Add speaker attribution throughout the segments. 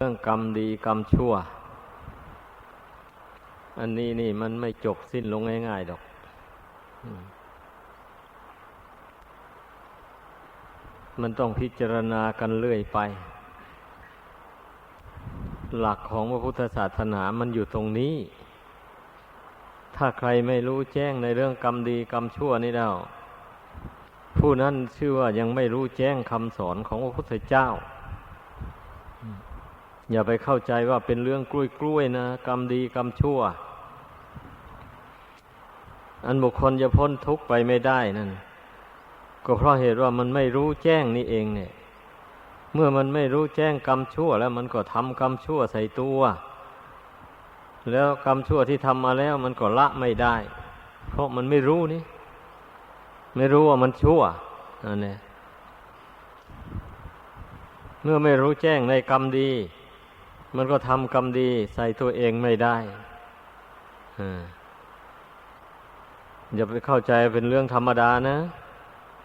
Speaker 1: เรื่องกรรมดีกรรมชั่ว อันนี้นี่มันไม่จบสิ้นลงง่ายๆดอกมมันต้องพิจารณากันเรื่อยไป หลักของพระพุทธศาสนามันอยู่ตรงนี้ ถ้าใครไม่รู้แจ้งในเรื่องกรรมดีกรรมชั่วนี่แล้ว ผู้นั้นชื่อว่ายังไม่รู้แจ้งคำสอนของพระพุทธเจ้า อย่าไปเข้าใจว่าเป็นเรื่องกล้วยกล้วยๆนะ กรรมดีกรรมชั่ว อันบุคคลจะพ้นทุกข์ไปไม่ได้นั่นก็เพราะเหตุว่ามันไม่รู้แจ้งนี่เองเนี่ย เมื่อมันไม่รู้แจ้งกรรมชั่ว แล้วมันก็ทำกรรมชั่วใส่ตัว แล้วกรรมชั่วที่ทำมาแล้ว มันก็ละไม่ได้ เพราะมันไม่รู้นี่ ไม่รู้ว่ามันชั่วนั่นแหละเมื่อไม่รู้แจ้งในกรรมดี มันก็ทำกรรมดีใส่ตัวเองไม่ได้อ่าอย่าไปเข้าใจเป็นเรื่องธรรมดานะ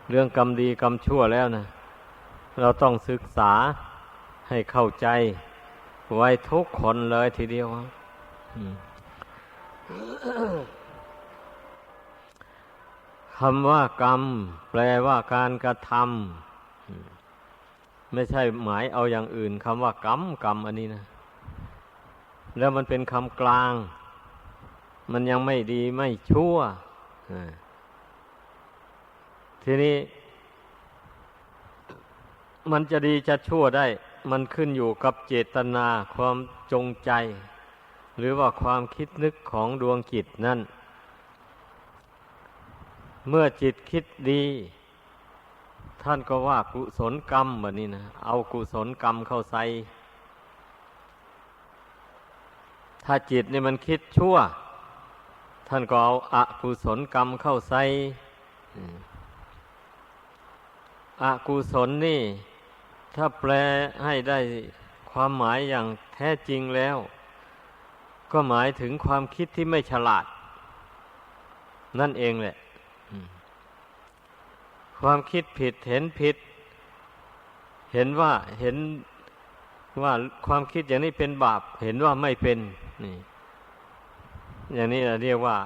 Speaker 1: เรื่องกรรมดีกรรมชั่วแล้วนะ เราต้องศึกษาให้เข้าใจ ไว้ทุกคนเลยทีเดียวคำว่ากรรม แปลว่าการกระทำไม่ใช่หมายเอาอย่างอื่นคำว่ากรรมกรรมอันนี้นะ แล้วมันเป็นคำกลาง มันยังไม่ดีไม่ชั่วทีนี้ มันจะดีจะชั่วได้ มันขึ้นอยู่กับเจตนาความจงใจ หรือว่าความคิดนึกของดวงจิตนั่น เมื่อจิตคิดดี ท่านก็ว่ากุศลกรรมแบบนี้นะ เอากุศลกรรมเข้าใส่ ถ้าจิตนี่มันคิดชั่ว ท่านก็เอาอากุศลกรรมเข้าใส่อืมอกุศลนี่ ถ้าแปลให้ได้ความหมายอย่างแท้จริงแล้ว ก็หมายถึงความคิดที่ไม่ฉลาด นั่นเองแหละ ความคิดผิดเห็นผิด เห็นว่าเห็นว่าความคิดอย่างนี้เป็นบาป เห็นว่าไม่เป็น นี่ อย่างนี้เราเรียกว่า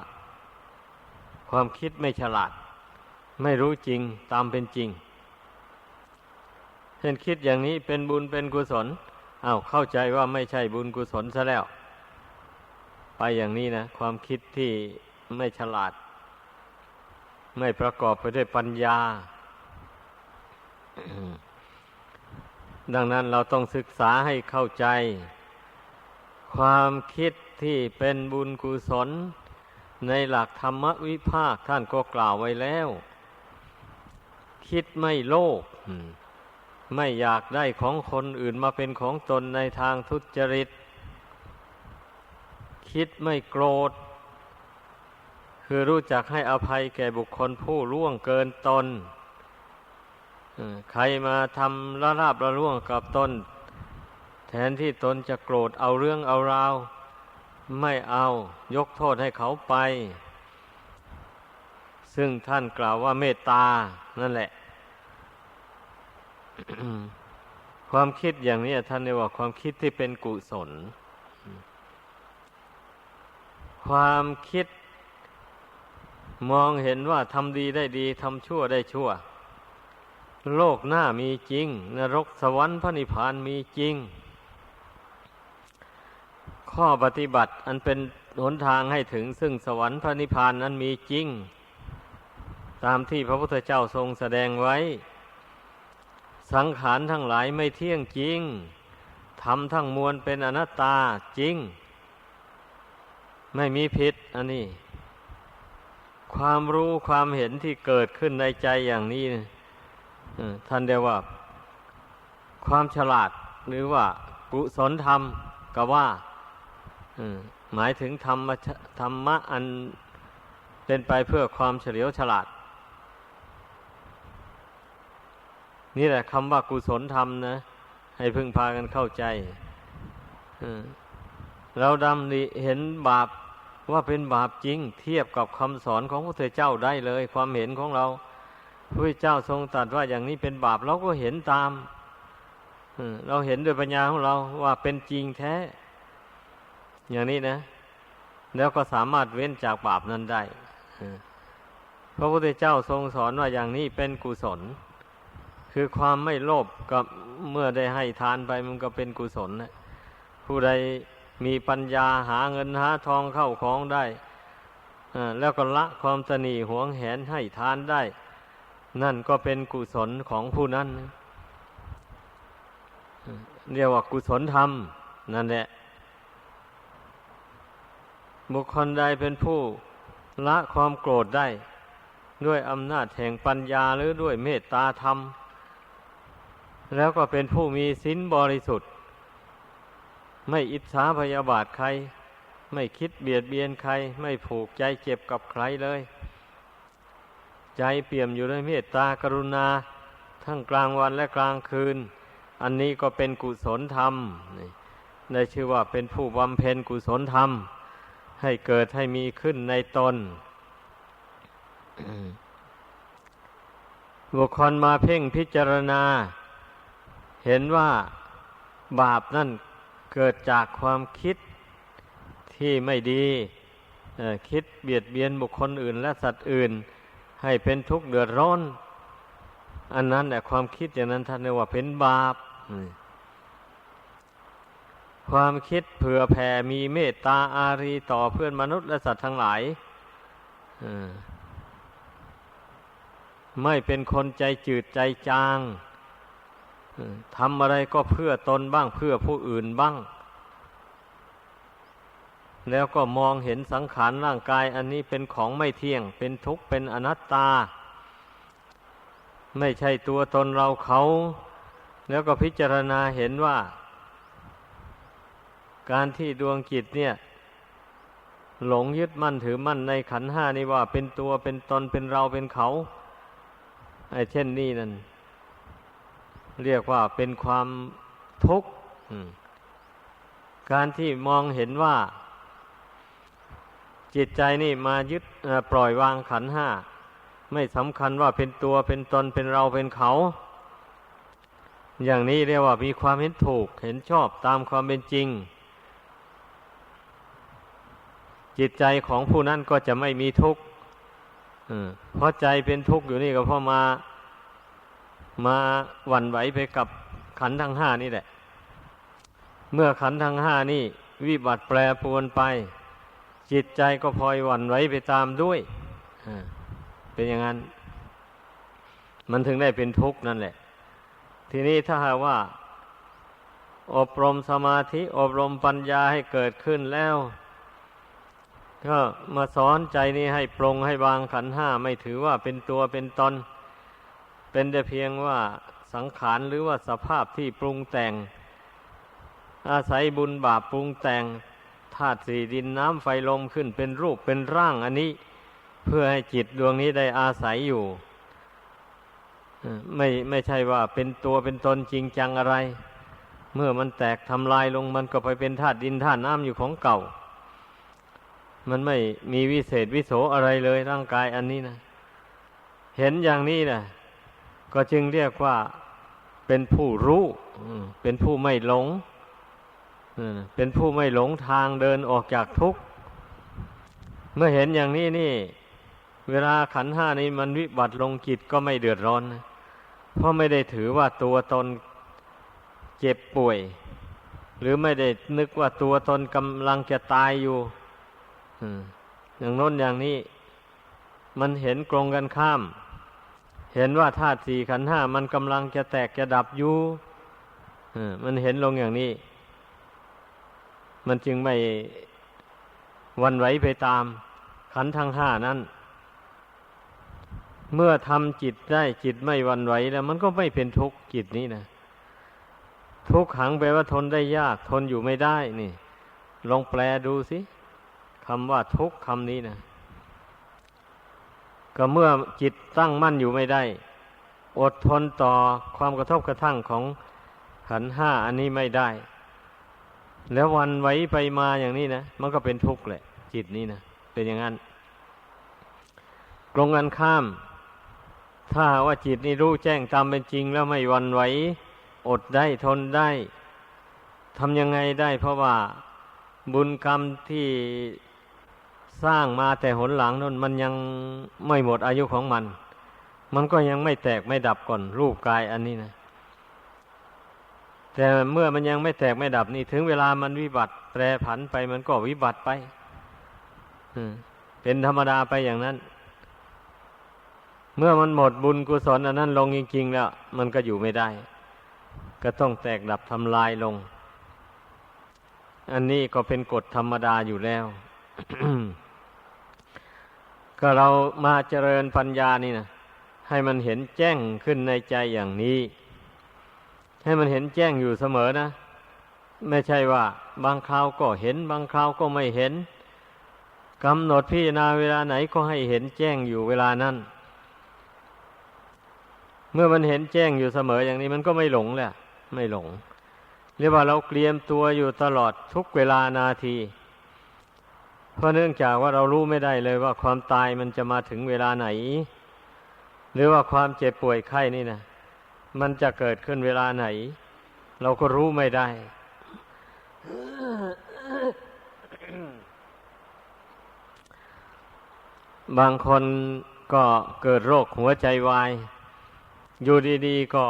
Speaker 1: ความคิดไม่ฉลาด ไม่รู้จริงตามเป็นจริงเช่นคิดอย่างนี้เป็นบุญเป็นกุศลอา้าวเข้าใจว่าไม่ใช่บุญกุศลซะแล้ว ไปอย่างนี้นะ ความคิดที่ไม่ฉลาด ไม่ประกอบไปด้วยปัญญา ดังนั้นเราต้องศึกษาให้เข้าใจ ความคิดที่เป็นบุญกุศล ในหลักธรรมวิภาคท่านก็กล่าวไว้แล้ว คิดไม่โลภไม่อยากได้ของคนอื่นมาเป็นของตนในทางทุจริต คิดไม่โกรธ คือรู้จักให้อภัยแก่บุคคลผู้ล่วงเกินตนใครมาทำละลาบละล่วงกับตน แทนที่ตนจะโกรธเอาเรื่องเอาราว ไม่เอายกโทษให้เขาไป ซึ่งท่านกล่าวว่าเมตตา นั่นแหละ ความคิดอย่างนี้ท่านเรียกว่าความคิดที่เป็นกุศล ความคิดมองเห็นว่าทำดีได้ดีทำชั่วได้ชั่ว โลกหน้ามีจริง นรกสวรรค์พระนิพพานมีจริง ข้อปฏิบัติอันเป็นหนทางให้ถึงซึ่งสวรรค์พระนิพพานนั้นมีจริง ตามที่พระพุทธเจ้าทรงแสดงไว้ สังขารทั้งหลายไม่เที่ยงจริงทำทั้งมวลเป็นอนัตตาจริง ไม่มีผิดอันนี้ ความรู้ความเห็นที่เกิดขึ้นในใจอย่างนี้ท่านเรียกว่า ความฉลาดหรือว่ากุศลธรรมก็ว่า หมายถึงธรรมธรรมะอันเป็นไปเพื่อความเฉลียวฉลาด นี่แหละคำว่ากุศลธรรมนะ ให้พึ่งพากันเข้าใจเราดำริเห็นบาปว่าเป็นบาปจริง เทียบกับคำสอนของพระพุทธเจ้าได้เลย ความเห็นของเราพระเจ้าทรงตรัสว่าอย่างนี้เป็นบาปเราก็เห็นตามเออเราเห็นด้วยปัญญาของเราว่าเป็นจริงแท้ อย่างนี้นะ แล้วก็สามารถเว้นจากบาปนั้นได้เออพระพุทธเจ้าทรงสอนว่าอย่างนี้เป็นกุศล คือความไม่โลภกับเมื่อได้ให้ทานไปมันก็เป็นกุศลนะผู้ใดมีปัญญาหาเงินหาทองเข้าของได้อ่าแล้วก็ละความตนีหวงแหนให้ทานได้ นั่นก็เป็นกุศลของผู้นั้นเรียกว่ากุศลธรรม นั่นแหละ บุคคลใดเป็นผู้ละความโกรธได้ ด้วยอำนาจแห่งปัญญาหรือด้วยเมตตาธรรม แล้วก็เป็นผู้มีศีลบริสุทธิ์ ไม่อิจฉาพยาบาทใคร ไม่คิดเบียดเบียนใคร ไม่ผูกใจเจ็บกับใครเลย ใจเปี่ยมอยู่ด้วยเมตตากรุณา ทั้งกลางวันและกลางคืน อันนี้ก็เป็นกุศลธรรมนี่ได้ชื่อว่าเป็นผู้บำเพ็ญกุศลธรรม ให้เกิดให้มีขึ้นในตน บุคคลมาเพ่งพิจารณา เห็นว่าบาปนั่นเกิดจากความคิดที่ไม่ดีเอ่อคิดเบียดเบียนบุคคลอื่น และสัตว์อื่น ให้เป็นทุกข์เดือดร้อน อันนั้นแหละความคิดอย่างนั้นท่านเรียกว่าเป็นบาปอืม ความคิดเผื่อแผ่มีเมตตาอารีต่อเพื่อนมนุษย์และสัตว์ทั้งหลายไม่เป็นคนใจจืดใจจางทำอะไรก็เพื่อตนบ้างเพื่อผู้อื่นบ้าง แล้วก็มองเห็นสังขารร่างกายอันนี้เป็นของไม่เที่ยง เป็นทุกข์เป็นอนัตตา ไม่ใช่ตัวตนเราเขา แล้วก็พิจารณาเห็นว่า การที่ดวงจิตเนี่ย หลงยึดมั่นถือมั่นในขันห้านี่ว่า เป็นตัวเป็นตนเป็นเราเป็นเขาไอ้เช่นนี้นั่นเรียกว่าเป็นความทุกข์การที่มองเห็นว่า จิตใจนี่มายึดปล่อยวางขันห้า ไม่สำคัญว่าเป็นตัวเป็นตนเป็นเราเป็นเขา อย่างนี้เรียกว่ามีความเห็นถูก เห็นชอบตามความเป็นจริง จิตใจของผู้นั้นก็จะไม่มีทุกข์เพราะใจเป็นทุกข์อยู่นี่ก็เพราะมา มาหวั่นไหวไปกับขันธ์ทั้งห้านี่แหละ เมื่อขันธ์ทั้งห้านี่ วิบัติแปรปรวนไป จิตใจก็พลอยหวั่นไหวไปตามด้วยเป็นอย่างนั้น มันถึงได้เป็นทุกข์นั่นแหละ ทีนี้ถ้าหากว่า อบรมสมาธิ อบรมปัญญาให้เกิดขึ้นแล้ว ก็มาสอนใจนี้ให้ปรงให้วางขันห้าไม่ถือว่าเป็นตัวเป็นตน เป็นแต่เพียงว่าสังขารหรือว่าสภาพที่ปรุงแต่ง อาศัยบุญบาปปรุงแต่งธาตุสี่ดินน้ำไฟลมขึ้นเป็นรูปเป็นร่างอันนี้ เพื่อให้จิตดวงนี้ได้อาศัยอยู่ ไม่ไม่ใช่ว่าเป็นตัวเป็นตนจริงจังอะไร เมื่อมันแตกทำลายลงมันก็ไปเป็นธาตุดินธาตุน้ำอยู่ของเก่า มันไม่มีวิเศษวิโสอะไรเลยร่างกายอันนี้นะ เห็นอย่างนี้นะก็จึงเรียกว่าเป็นผู้รู้ เป็นผู้ไม่หลง เป็นผู้ไม่หลงทางเดินออกจากทุกข์ เมื่อเห็นอย่างนี้นี่ เวลาขันห้านี้มันวิบัติลงจิตก็ไม่เดือดร้อนนะเพราะไม่ได้ถือว่าตัวตนเจ็บป่วย หรือไม่ได้นึกว่าตัวตนกำลังจะตายอยู่ อย่างโน้นอย่างนี้ มันเห็นกรงกันข้าม เห็นว่าธาตุสี่ขันธ์ห้ามันกำลังจะแตกจะดับอยู่มันเห็นลงอย่างนี้ มันจึงไม่วันไหวไปตาม ขันธ์ทั้งห้านั้น เมื่อทำจิตได้จิตไม่วันไหวแล้ว มันก็ไม่เป็นทุกข์จิตนี้นะทุกขังแปลว่าทนได้ยาก ทนอยู่ไม่ได้นี่ ลองแปลดูสิ คำว่าทุกคำนี้นะก็เมื่อจิตตั้งมั่นอยู่ไม่ได้ อดทนต่อความกระทบกระทั่งของขันห้าอันนี้ไม่ได้ แล้ววันไหวไปมาอย่างนี้นะมันก็เป็นทุกข์แหละ จิตนี้นะเป็นอย่างนั้นตรงกันข้าม ถ้าว่าจิตนี้รู้แจ้งตามเป็นจริง แล้วไม่วันไหวอดได้ทนได้ทำยังไงได้ เพราะว่าบุญกรรมที่ สร้างมาแต่หนหลังนั้นมันยังไม่หมดอายุของมัน มันก็ยังไม่แตกไม่ดับก่อนรูปกายอันนี้นะ แต่เมื่อมันยังไม่แตกไม่ดับนี่ ถึงเวลามันวิบัติแปรผันไปมันก็วิบัติไปเป็นธรรมดาไปอย่างนั้น เมื่อมันหมดบุญกุศลอันนั้นลงจริงๆแล้ว มันก็อยู่ไม่ได้ ก็ต้องแตกดับทำลายลง อันนี้ก็เป็นกฎธรรมดาอยู่แล้ว ก็เรามาเจริญปัญญานี่นะให้มันเห็นแจ้งขึ้นในใจอย่างนี้ ให้มันเห็นแจ้งอยู่เสมอนะ ไม่ใช่ว่า บางคราวก็เห็น บางคราวก็ไม่เห็นกำหนดพิจารณาเวลาไหนก็ให้เห็นแจ้งอยู่เวลานั้น เมื่อมันเห็นแจ้งอยู่เสมออย่างนี้มันก็ไม่หลงแหละ ไม่หลง เรียกว่าเราเตรียมตัวอยู่ตลอดทุกเวลานาที เพราะเนื่องจากว่าเรารู้ไม่ได้เลยว่าความตายมันจะมาถึงเวลาไหน หรือว่าความเจ็บป่วยไข้นี่นะมันจะเกิดขึ้นเวลาไหน เราก็รู้ไม่ได้ บางคนก็เกิดโรคหัวใจวาย อยู่ดีๆก็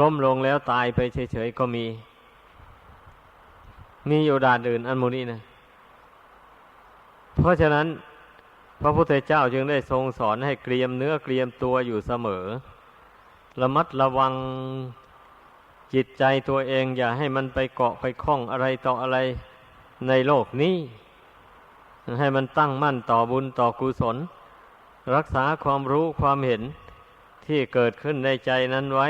Speaker 1: ล้มลงแล้วตายไปเฉยๆก็มี มีอยู่ด่านอื่นอันโมนี้นะ เพราะฉะนั้น พระพุทธเจ้าจึงได้ทรงสอนให้เกรียมเนื้อเกรียมตัวอยู่เสมอ ระมัดระวังจิตใจตัวเองอย่าให้มันไปเกาะไปคล้องอะไรต่ออะไรในโลกนี้ ให้มันตั้งมั่นต่อบุญต่อกุศล รักษาความรู้ความเห็นที่เกิดขึ้นในใจนั้นไว้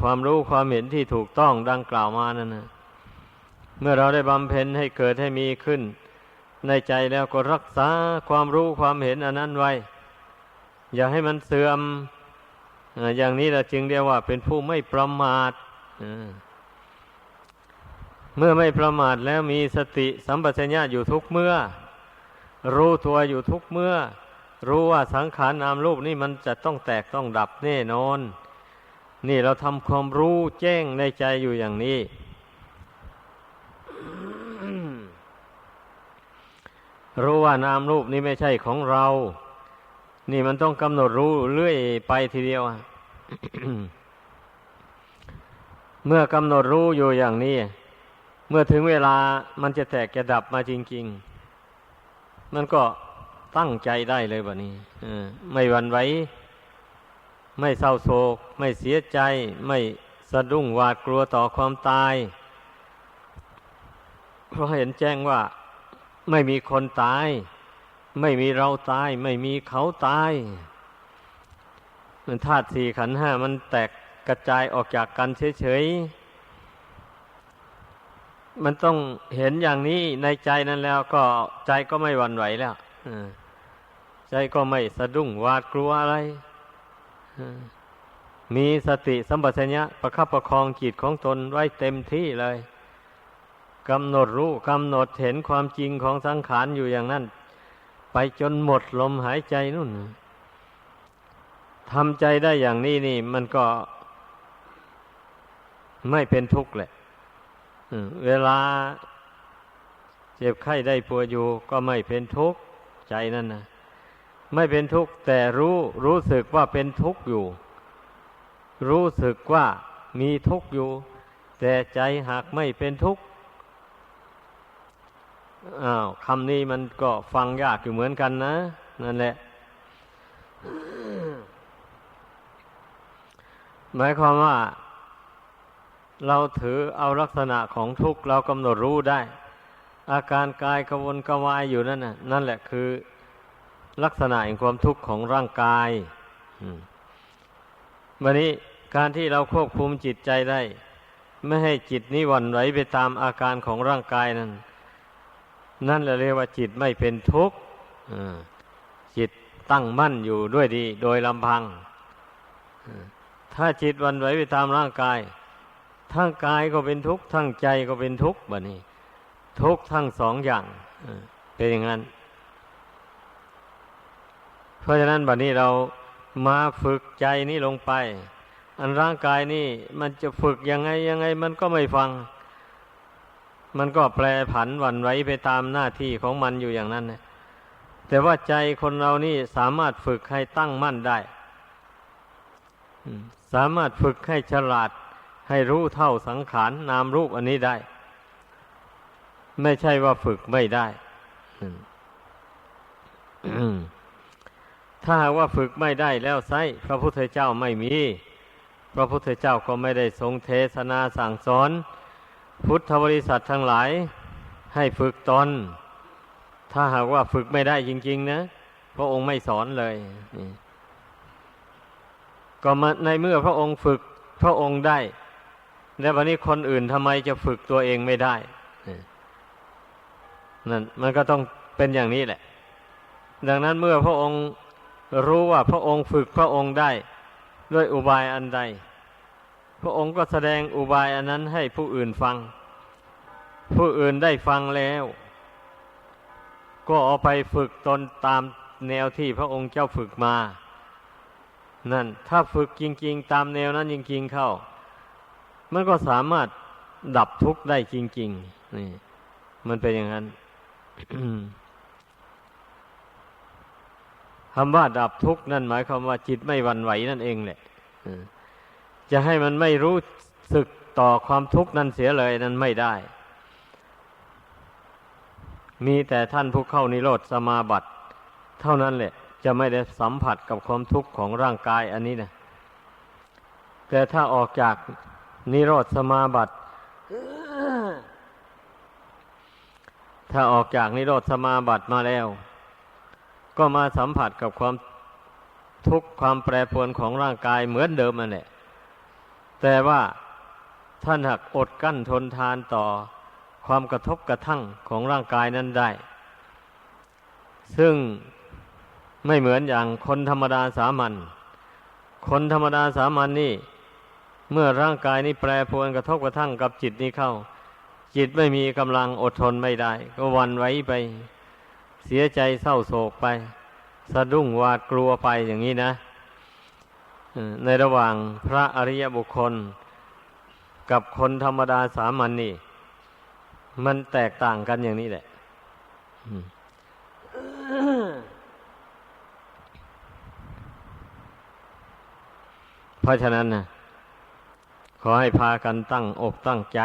Speaker 1: ความรู้ความเห็นที่ถูกต้องดังกล่าวมานั่นนะเมื่อเราได้บำเพ็ญให้เกิดให้มีขึ้น ในใจแล้วก็รักษาความรู้ความเห็นอันนั้นไว้ อย่าให้มันเสื่อมอย่างนี้เราจึงเรียกว่าเป็นผู้ไม่ประมาทเมื่อไม่ประมาทแล้วมีสติสัมปชัญญะอยู่ทุกเมื่อ รู้ตัวอยู่ทุกเมื่อ รู้ว่าสังขารนามรูปนี่มันจะต้องแตกต้องดับแน่นอน นี่เราทำความรู้แจ้งในใจอยู่อย่างนี้ รู้ว่านามรูปนี้ไม่ใช่ของเรา นี่มันต้องกำหนดรู้เรื่อยไปทีเดียวเมื่อกำหนดรู้อยู่อย่างนี้ เมื่อถึงเวลามันจะแตกจะดับมาจริง ๆ มันก็ตั้งใจได้เลยแบบนี้ไม่หวั่นไหวไม่เศร้าโศก ไม่เสียใจ ไม่สะดุ้งหวาดกลัวต่อความตาย เพราะเห็นแจ้งว่า ไม่มีคนตาย ไม่มีเราตาย ไม่มีเขาตายมันธาตุสี่ขันห้ามันแตกกระจายออกจากกันเฉยๆ มันต้องเห็นอย่างนี้ในใจนั้นแล้วก็ใจก็ไม่หวั่นไหวแล้วใจก็ไม่สะดุ้งหวาดกลัวอะไร มีสติสัมปชัญญะประคับประคองจิตของตนไว้เต็มที่เลย กำหนดรู้กำหนดเห็นความจริงของสังขารอยู่อย่างนั้น ไปจนหมดลมหายใจนู่นทำใจได้อย่างนี้นี่ มันก็ไม่เป็นทุกข์แหละเวลาเจ็บไข้ได้ป่วยอยู่ ก็ไม่เป็นทุกข์ใจนั่นนะไม่เป็นทุกข์แต่รู้รู้สึกว่าเป็นทุกข์อยู่ รู้สึกว่ามีทุกข์อยู่ แต่ใจหากไม่เป็นทุกข์ อ้าวคำนี้มันก็ฟังยากอยู่เหมือนกันนะ นั่นแหละ หมายความว่า เราถือเอาลักษณะของทุกข์เรากำหนดรู้ได้ อาการกายกระวนกระวายอยู่นั่นน่ะ นั่นแหละคือ ลักษณะแห่งความทุกข์ของร่างกายวันนี้การที่เราควบคุมจิตใจได้ ไม่ให้จิตนี้วันไหวไปตามอาการของร่างกายนั้น นั่นแหละเรียกว่าจิตไม่เป็นทุกข์จิตตั้งมั่นอยู่ด้วยดี โดยลำพัง ถ้าจิตวันไหวไปตามร่างกาย ทั้งกายก็เป็นทุกข์ ทั้งใจก็เป็นทุกข์แบบนี้ ทุกข์ทั้งสองอย่าง เป็นอย่างนั้น เพราะฉะนั้นบัดนี้เรามาฝึกใจนี้ลงไป อันร่างกายนี่มันจะฝึกยังไงยังไง มันก็ไม่ฟัง มันก็แปรผันวันไหวไปตามหน้าที่ของมันอยู่อย่างนั้นนะแต่ว่าใจคนเรานี่สามารถฝึกให้ตั้งมั่นได้ สามารถฝึกให้ฉลาดให้รู้เท่าสังขารนามรูปอันนี้ได้ ไม่ใช่ว่าฝึกไม่ได้ ถ้าว่าฝึกไม่ได้แล้วไซพระพุทธเจ้าไม่มี พระพุทธเจ้าก็ไม่ได้ทรงเทศนาสั่งสอน พุทธบริษัททั้งหลาย ให้ฝึกตน ถ้าหากว่าฝึกไม่ได้จริง ๆ นะพระองค์ไม่สอนเลยก็มาในเมื่อพระองค์ฝึกพระองค์ได้ แล้ววันนี้คนอื่นทำไมจะฝึกตัวเองไม่ได้นั่นมันก็ต้องเป็นอย่างนี้แหละ ดังนั้นเมื่อพระองค์รู้ว่าพระองค์ฝึกพระองค์ได้ ด้วยอุบายอันใด พระองค์ก็แสดงอุบายอันนั้นให้ผู้อื่นฟัง ผู้อื่นได้ฟังแล้ว ก็เอาไปฝึกตนตามแนวที่พระองค์เจ้าฝึกมา นั่น ถ้าฝึกจริง ๆ ตามแนวนั้นจริง ๆเข้า มันก็สามารถดับทุกข์ได้จริง ๆ นี่ มันเป็นอย่างนั้นคำว่าดับทุกข์นั่นหมายความว่าจิตไม่หวั่นไหวนั่นเองแหละ จะให้มันไม่รู้สึกต่อความทุกข์นั้นเสียเลยนั้นไม่ได้ มีแต่ท่านผู้เข้านิโรธสมาบัติ เท่านั้นแหละ จะไม่ได้สัมผัสกับความทุกข์ของร่างกายอันนี้นะแต่ถ้าออกจากนิโรธสมาบัติ ถ้าออกจากนิโรธสมาบัติมาแล้ว ก็มาสัมผัสกับความทุกข์ความแปรปรวนของร่างกายเหมือนเดิมนั่นแหละ แต่ว่าท่านหักอดกั้นทนทานต่อความกระทบกระทั่งของร่างกายนั้นได้ ซึ่งไม่เหมือนอย่างคนธรรมดาสามัญคนธรรมดาสามัญนนี่ เมื่อร่างกายนี้แปรปรวนกระทบกระทั่งกับจิตนี้เข้า จิตไม่มีกำลังอดทนไม่ได้ ก็วันไหวไป เสียใจเศร้าโศกไป สะดุ้งหวาดกลัวไปอย่างนี้นะ ในระหว่างพระอริยบุคคล กับคนธรรมดาสามัญนนี่ มันแตกต่างกันอย่างนี้แหละเพราะฉะนั้นนะขอให้พากันตั้งอกตั้งใจ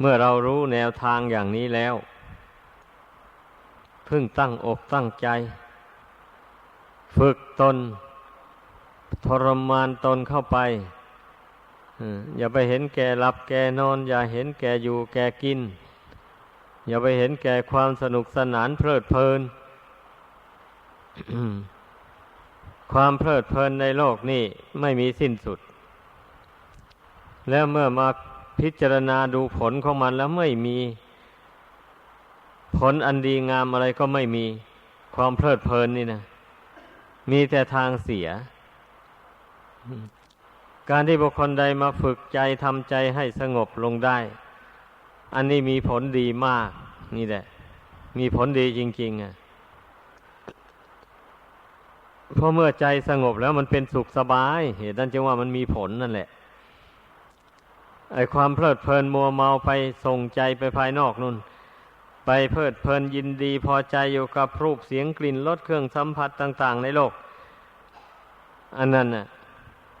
Speaker 1: เมื่อเรารู้แนวทางอย่างนี้แล้ว พึ่งตั้งอกตั้งใจ ฝึกตน ทรมานตนเข้าไปอย่าไปเห็นแก่หลับแก่นอน อย่าเห็นแก่อยู่แก่กิน อย่าไปเห็นแก่ความสนุกสนานเพลิดเพลิน ความเพลิดเพลินในโลกนี่ไม่มีสิ้นสุด แล้วเมื่อมาพิจารณาดูผลของมันแล้วไม่มี ผลอันดีงามอะไรก็ไม่มีความเพลิดเพลินนี่นะมีแต่ทางเสีย การที่บุคคลใดมาฝึกใจทำใจให้สงบลงได้ อันนี้มีผลดีมาก นี่แหละ มีผลดีจริง ๆ อะเพราะเมื่อใจสงบแล้วมันเป็นสุขสบาย เหตุนั้นจึงว่ามันมีผลนั่นแหละไอความเพลิดเพลินมัวเมาไปส่งใจไปภายนอกนู่น ไปเพลิดเพลินยินดีพอใจอยู่กับรูปเสียงกลิ่นรสเครื่องสัมผัสต่าง ๆ ในโลก อันนั้นน่ะ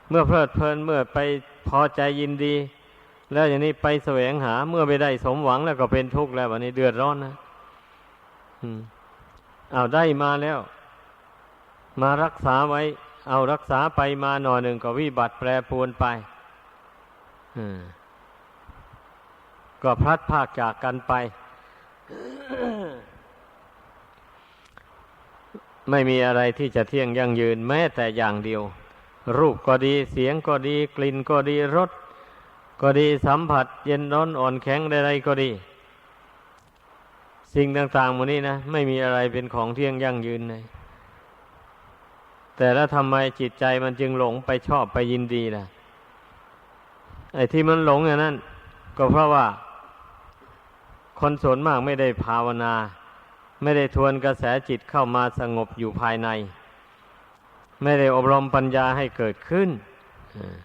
Speaker 1: เมื่อเพลิดเพลินเมื่อไปพอใจยินดี แล้วอย่างนี้ไปแสวงหาเมื่อไม่ได้สมหวังแล้วก็เป็นทุกข์แล้ววันนี้เดือดร้อนนะอืมอ้าได้มาแล้ว มารักษาไว้ เอารักษาไปมาหน่อยหนึ่งก็วิบัติแปรปรวนไปก็พลัดพากจากกันไป ไม่มีอะไรที่จะเที่ยงยั่งยืนแม้แต่อย่างเดียว รูปก็ดีเสียงก็ดีกลิ่นก็ดีรสก็ดีสัมผัส เย็นร้อนอ่อนแข็งใดๆก็ดี สิ่งต่างๆหมดนี้นะไม่มีอะไรเป็นของเที่ยงยั่งยืนเลยแต่แล้วทำไมจิตใจมันจึงหลงไปชอบไปยินดีล่ะ ไอ้ที่มันหลงอย่างนั้น ก็เพราะว่า คนส่วนมากไม่ได้ภาวนา ไม่ได้ทวนกระแสจิตเข้ามาสงบอยู่ภายใน ไม่ได้อบรมปัญญาให้เกิดขึ้นอ่า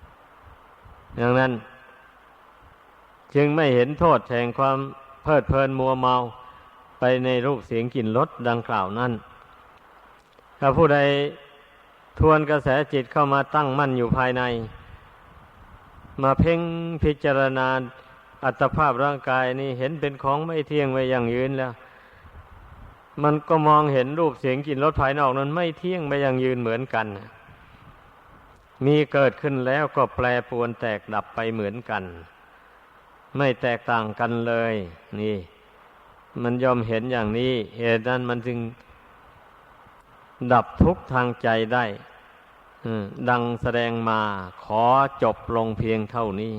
Speaker 1: ดังนั้น จึงไม่เห็นโทษแห่งความเพลิดเพลินมัวเมาไปในรูปเสียงกลิ่นรสดังกล่าวนั้น ถ้าผู้ใดทวนกระแสจิตเข้ามาตั้งมั่นอยู่ภายใน มาเพ่งพิจารณาอัตภาพร่างกายนี่เห็นเป็นของไม่เที่ยงไว้อย่างยืนแล้ว มันก็มองเห็นรูปเสียงกลิ่นรสภายนอกนั้นไม่เที่ยงไปอย่างยืนเหมือนกัน มีเกิดขึ้นแล้วก็แปรปรวนแตกดับไปเหมือนกัน ไม่แตกต่างกันเลย นี่ มันยอมเห็นอย่างนี้เหตุนั้นมันจึงดับทุกทางใจได้ดังแสดงมาขอจบลงเพียงเท่านี้